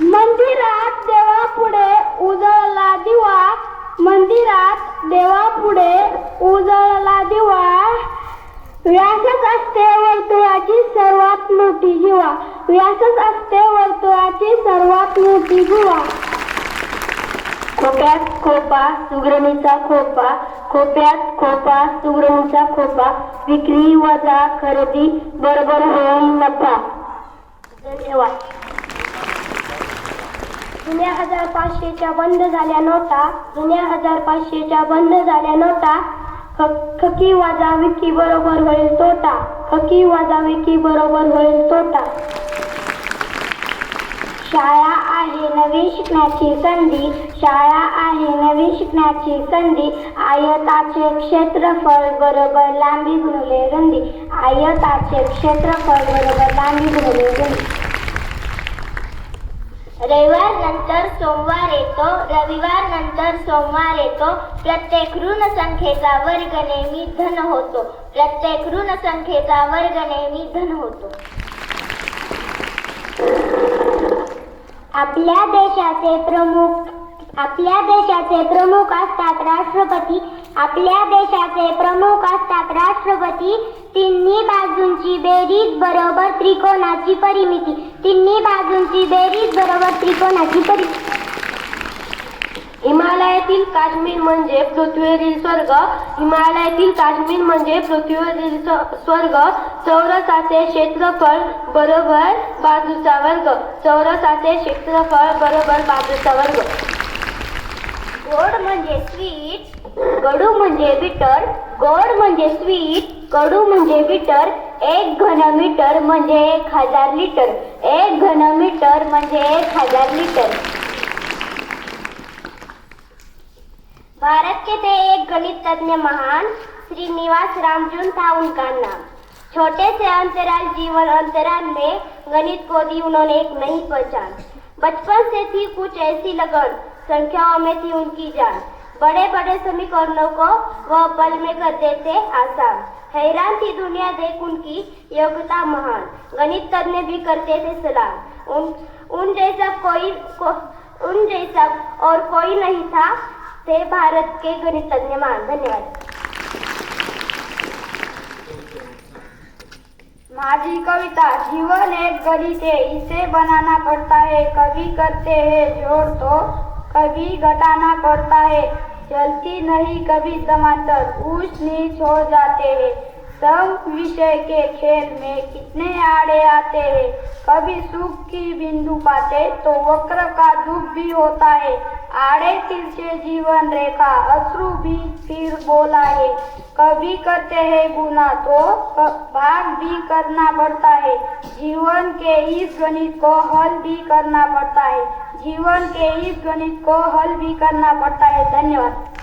मंदिरात देवापुढे उजळला दिवा मंदिरात देवापुढे उजळला दिवा. व्यासच असते वर्तुळाची सर्वात मोठी जीवा. व्यासच असते वर्तुळाची सर्वात मोठी जीवा. खोप्यात खोपा सुगरणीचा खोपा. खोप्यात खोपा सुगरणीचा खोपा. विक्री वजा खरेदी बरोबर होऊन नफा. धन्यवाद. जुन्या हजार पाचशेच्या बंद झाल्या नव्हता. जुन्या हजार पाचशेच्या बंद झाल्या नव्हता. खकी वाजा विकी बरोबर होईल तोटा. खकी वाजा विकी बरोबर होईल तोटा. शाळा आहे नवी शिकण्याची संधी. शाळा आहे नवी शिकण्याची संधी. आयताचे क्षेत्रफळ बरोबर लांबी गुणले रुंदी. आयताचे क्षेत्रफळ बरोबर लांबी गुणले रुंदी. रविवार नंतर सोमवार येतो. रविवार नंतर सोमवार येतो. प्रत्येक ऋण संख्येचा वर्ग नेहमी धन होतो. प्रत्येक ऋण संख्येचा वर्ग नेहमी धन होतो. आपल्या देशाचे प्रमुख आपल्या देशाचे प्रमुख असतात राष्ट्रपती. आपल्या देशाचे प्रमुख असतात राष्ट्रपती. तिन्ही बाजूंची बेरीज बरोबर त्रिकोणाची परिमिती. तिन्ही बाजूंची बेरीज बरोबर त्रिकोणाची परिमिती. हिमालयातील काश्मीर म्हणजे पृथ्वीवरील स्वर्ग. हिमालयातील काश्मीर म्हणजे पृथ्वीवरील स्व- स्वर्ग. चौरसाचे क्षेत्रफळ बरोबर बाजूचा वर्ग. चौरसाचे क्षेत्रफळ बरोबर बाजूचा वर्ग. गोड म्हणजे स्वीट. कडू म्हणजे बिटर गोड म्हणजे स्वीट कडू म्हणजे बिटर एक घन मीटर म्हणजे एक हज़ार लिटर एक घन मीटर म्हणजे एक हज़ार लिटर भारत के थे एक गणित तज्ञ महान श्रीनिवास रामचंद्र था उनका नाम छोटे से अंतराल जीवन अंतराल में गणित को दी उन्होंने एक नई पहचान. बचपन से थी कुछ ऐसी लगन, संख्याओं में थी उनकी जान. बड़े बड़े समीकरणों को वह पल में करते थे आसान। हैरान थी दुनिया देख उनकी योग्यता महान। गणित तज्ञ भी करते थे सलाम उन उन जैसा कोई को, उन जैसा और कोई नहीं था थे भारत के गणितज्ञ महान। धन्यवाद। माझी कविता जीवन एक गणित है इसे बनाना पड़ता है कभी करते हैं जोड़ तो कभी घटाना पड़ता है चलती नहीं कभी समातर ऊंच नीच हो जाते हैं। सब विषय के खेल में कितने आड़े आते हैं। कभी सुख की बिंदु पाते तो वक्र का दुख भी होता है। आड़े तिरछे जीवन रेखा अश्रु भी फिर बोला है। कभी करते हैं गुना तो भाग भी करना पड़ता है। जीवन के इस गणित को हल भी करना पड़ता है। जीवन के इस गणित को हल भी करना पड़ता है। धन्यवाद।